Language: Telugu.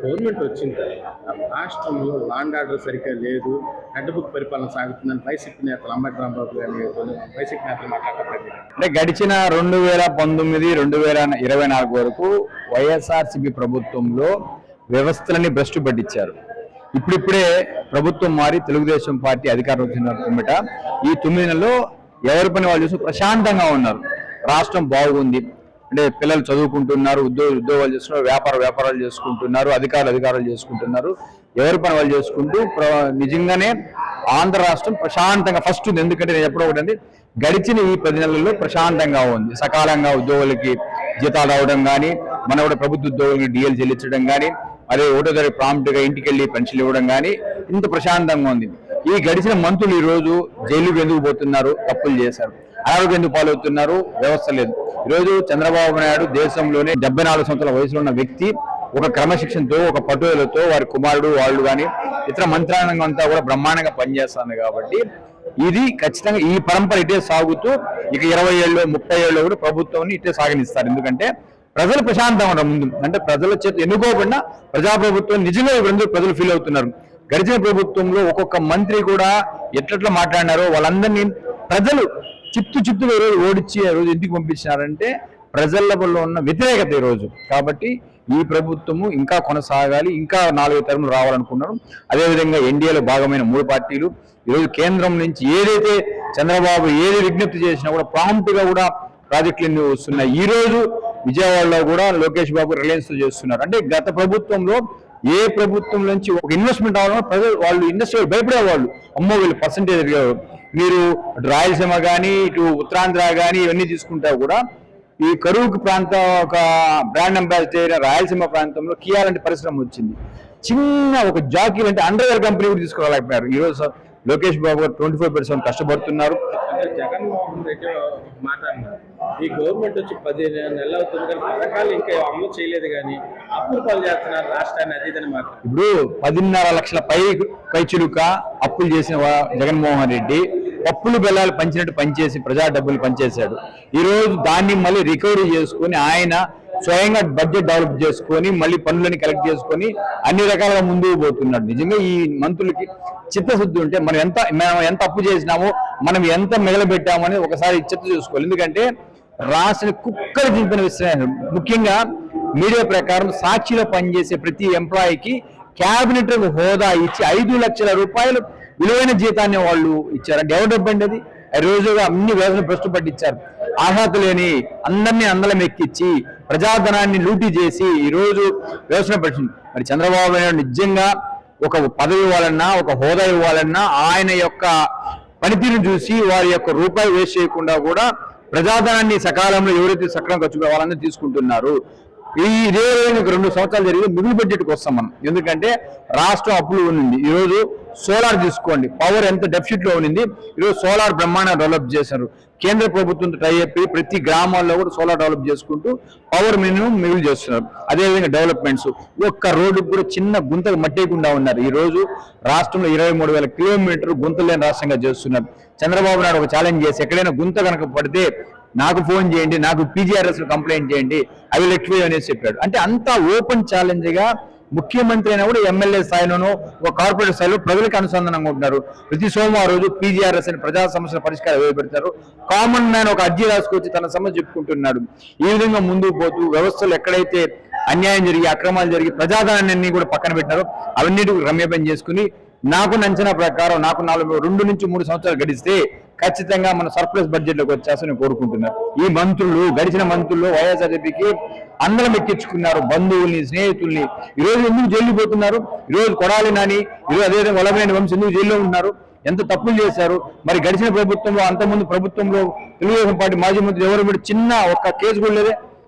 గవర్నమెంట్ వచ్చిన తర్వాత రాష్ట్రంలో లాండ్ ఆర్డర్ సరిగ్గా లేదు హెడ్ బుక్ పరిపాలన సాగుతుందని వైసీపీ నేతలు అంబటి రాంబాబు గారిని వైసీపీ నేతలు మాట్లాడటం అంటే గడిచిన రెండు వేల పంతొమ్మిది రెండు వేల ఇరవై నాలుగు వరకు వైఎస్ఆర్సీపీ ప్రభుత్వంలో వ్యవస్థలని భ్రష్టు పట్టించారు. ఇప్పుడిప్పుడే ప్రభుత్వం మారి తెలుగుదేశం పార్టీ అధికారం వచ్చిన పిమ్మట ఈ తొమ్మిది నెలలో ఎవరి పని వాళ్ళు చూసి ప్రశాంతంగా ఉన్నారు. రాష్ట్రం బాగుంది. అంటే పిల్లలు చదువుకుంటున్నారు ఉద్యోగ ఉద్యోగాలు చేస్తున్నారు వ్యాపార వ్యాపారాలు చేసుకుంటున్నారు అధికారులు అధికారాలు చేసుకుంటున్నారు. ఎవరి పని వాళ్ళు చేసుకుంటూ ప్ర- నిజంగానే ఆంధ్ర రాష్ట్రం ప్రశాంతంగా ఫస్ట్ ఉంది. ఎందుకంటే నేను ఎప్పుడో ఒకటి గడిచిన ఈ పది నెలల్లో ప్రశాంతంగా ఉంది. సకాలంగా ఉద్యోగులకి జీతాలు రావడం కానీ మన కూడా ప్రభుత్వ ఉద్యోగులకి డిఎల్ చెల్లించడం కానీ అదే ఒకటో తారీఖు ప్రాంప్ట్గా ఇంటికి వెళ్ళి పెన్షన్ ఇవ్వడం కానీ ఇంత ప్రశాంతంగా ఉంది. ఈ గడిచిన మంత్రులు ఈరోజు జైలుకి ఎందుకు పోతున్నారు? తప్పులు చేశారు. అనారోగ్యం ఎందుకు పాలవుతున్నారు? వ్యవస్థ లేదు. ఈరోజు చంద్రబాబు నాయుడు దేశంలోనే డెబ్బై నాలుగు సంవత్సరాల వయసులో ఉన్న వ్యక్తి ఒక క్రమశిక్షణతో ఒక పట్టుదలతో వారి కుమారుడు వాళ్ళు కానీ ఇతర మంత్రాంగం అంతా కూడా బ్రహ్మాండంగా పనిచేస్తుంది కాబట్టి ఇది ఖచ్చితంగా ఈ పరంపర ఇటే సాగుతూ ఇక ఇరవై ఏళ్ళు ముప్పై ఏళ్ళు కూడా ప్రభుత్వాన్ని ఇటే సాగనిస్తారు ఎందుకంటే ప్రజలు ప్రశాంతంగా ఉండడం ముందు. అంటే ప్రజల చేత ఎన్నుకోకుండా ప్రజాప్రభుత్వం నిజంగా ఇప్పుడు ప్రజలు ఫీల్ అవుతున్నారు. గడిచిన ప్రభుత్వంలో ఒక్కొక్క మంత్రి కూడా ఎట్లట్లా మాట్లాడినారో వాళ్ళందరినీ ప్రజలు చిత్తు చిత్తుగా ఈరోజు ఓడిచ్చి ఆ రోజు ఎందుకు పంపించినారంటే ప్రజల్లో ఉన్న వ్యతిరేకత ఈరోజు కాబట్టి ఈ ప్రభుత్వము ఇంకా కొనసాగాలి ఇంకా నాలుగు తరములు రావాలనుకున్నారు. అదేవిధంగా ఎన్డీఏలో భాగమైన మూడు పార్టీలు ఈరోజు కేంద్రం నుంచి ఏదైతే చంద్రబాబు ఏది విజ్ఞప్తి చేసినా కూడా ప్రాంప్ట్గా కూడా ప్రాజెక్టులు వస్తున్నాయి? ఈ రోజు విజయవాడలో కూడా లోకేష్ బాబు రిలయన్స్ చేస్తున్నారు. అంటే గత ప్రభుత్వంలో ఏ ప్రభుత్వం నుంచి ఒక ఇన్వెస్ట్మెంట్ అవ్వాలన్నా ప్రజలు వాళ్ళు ఇండస్ట్రీ భయపడేవాళ్ళు. అమ్మో వీళ్ళు పర్సంటేజ్ మీరు రాయలసీమ కానీ ఇటు ఉత్తరాంధ్ర కానీ ఇవన్నీ తీసుకుంటా కూడా ఈ కరువుకు ప్రాంత ఒక బ్రాండ్ అంబాసిడర్ రాయలసీమ ప్రాంతంలో కియా లాంటి పరిశ్రమ వచ్చింది. చిన్న ఒక జాకీ అంటే అండర్వేర్ కంపెనీ కూడా తీసుకురాలేకపోయారు ఈ రోజు లోకేష్ బాబు గారు ట్వంటీ ఫైవ్ పర్సెంట్ కష్టపడుతున్నారు. జగన్మోహన్ రెడ్డి మాట్లాడినారు ఈ గవర్నమెంట్ వచ్చి పది నెలలు అవుతుంది కానీ పథకాలు ఇంకా అమలు చేయలేదు కానీ అప్పులు పాలు చేస్తున్నారు రాష్ట్రాన్ని అది ఇదని ఇప్పుడు పదిన్నర లక్షల పై పై చిలుక అప్పులు చేసిన జగన్మోహన్ రెడ్డి. పప్పులు బెల్లాలు పంచినట్టు పనిచేసి ప్రజా డబ్బులు పనిచేశాడు ఈరోజు దాన్ని మళ్ళీ రికవరీ చేసుకొని ఆయన స్వయంగా బడ్జెట్ డెవలప్ చేసుకొని మళ్ళీ పనులని కలెక్ట్ చేసుకొని అన్ని రకాలుగా ముందుకు పోతున్నాడు. నిజంగా ఈ మంత్రులకి చిత్తశుద్ధి ఉంటే మనం ఎంత మనం ఎంత అప్పు చేసినామో మనం ఎంత మిగలబెట్టామో అనేది ఒకసారి చిత్త చూసుకోవాలి. ఎందుకంటే రాసిన కుక్కలు దింపిన విషయం ముఖ్యంగా మీడియా ప్రకారం సాక్షిలో పనిచేసే ప్రతి ఎంప్లాయీకి క్యాబినెట్ హోదా ఇచ్చి ఐదు లక్షల రూపాయలు విలువైన జీతాన్ని వాళ్ళు ఇచ్చారు. డెవలప్మెంట్ అది? రోజుగా అన్ని వ్యవస్థను భ్రష్టు పట్టించారు. అర్హత లేని అందరినీ అందలం ఎక్కించి ప్రజాధనాన్ని లూటీ చేసి ఈరోజు రోజు వ్యవస్థను మరి చంద్రబాబు నాయుడు నిజంగా ఒక పదవి ఇవ్వాలన్నా ఒక హోదా ఇవ్వాలన్నా ఆయన యొక్క పనితీరును చూసి వారి యొక్క రూపాయి వేస్ట్ చేయకుండా కూడా ప్రజాధనాన్ని సకాలంలో ఎవరైతే సక్రమంగా ఖర్చు పెట్టాలో తీసుకుంటున్నారు. ఈ ఇదే రోజు రెండు సంవత్సరాలు జరిగి మిగులు బడ్జెట్కి వస్తాం మనం. ఎందుకంటే రాష్ట్రం అప్పులు ఉంది ఈరోజు సోలార్ తీసుకోండి. పవర్ ఎంత డెఫిసిట్లో ఈరోజు సోలార్ బ్రహ్మాండం డెవలప్ చేశారు. కేంద్ర ప్రభుత్వంతో టై అయిపోయి ప్రతి గ్రామాల్లో కూడా సోలార్ డెవలప్ చేసుకుంటూ పవర్ మినిమం మిగులు చేస్తున్నారు. అదేవిధంగా డెవలప్మెంట్స్. ఒక్క రోడ్డు కూడా చిన్న గుంతకు మట్టేయకుండా ఉన్నారు. ఈరోజు రాష్ట్రంలో ఇరవై మూడు వేల కిలోమీటర్ గుంతలేని రాష్ట్రంగా చేస్తున్నారు. చంద్రబాబు నాయుడు ఒక ఛాలెంజ్ చేసి ఎక్కడైనా గుంత కనుక పడితే నాకు ఫోన్ చేయండి నాకు పీజీఆర్ఎస్ కంప్లైంట్ చేయండి అవి ఎక్స్ప్లెయిన్ అనేసి చెప్పాడు. అంటే అంత ఓపెన్ ఛాలెంజ్గా ముఖ్యమంత్రి అయినా కూడా ఎమ్మెల్యే స్థాయిలోనూ ఒక కార్పొరేట్ స్థాయిలో ప్రజలకు అనుసంధానంగా ఉంటున్నారు. ప్రతి సోమవారం రోజు పీజీఆర్ఎస్ అని ప్రజా సమస్యల పరిష్కారం వేయబెడతారు. కామన్ మ్యాన్ ఒక అర్జీ రాసుకొచ్చి తన సమస్య చెప్పుకుంటున్నాడు. ఈ విధంగా ముందుకు పోతూ వ్యవస్థలు ఎక్కడైతే అన్యాయం జరిగి అక్రమాలు జరిగి ప్రజాధనాన్ని కూడా పక్కన పెట్టారో అవన్నిటి రమ్యపం చేసుకుని నాకు అంచనా ప్రకారం నాకు నాలుగు రెండు నుంచి మూడు సంవత్సరాలు గడిస్తే ఖచ్చితంగా మన సర్ప్లస్ బడ్జెట్లోకి వచ్చేస్తని కోరుకుంటున్నారు ఈ మంత్రులు గడిచిన మంత్రులు వైఎస్ఆర్సీపీకి అందరం ఎక్కించుకున్నారు. బంధువుల్ని స్నేహితుల్ని. ఈ రోజు ఎందుకు జైలు పోతున్నారు? ఈ రోజు కొడాలి నాని ఈరోజు అదేవిధంగా వలభనేని వంశం ఎందుకు జైల్లో ఉన్నారు? ఎంత తప్పులు చేశారు? మరి గడిచిన ప్రభుత్వంలో అంతకుముందు ప్రభుత్వంలో తెలుగుదేశం పార్టీ మాజీ మంత్రి ఎవరు మీరు చిన్న ఒక్క కేసు కూడా లేదే.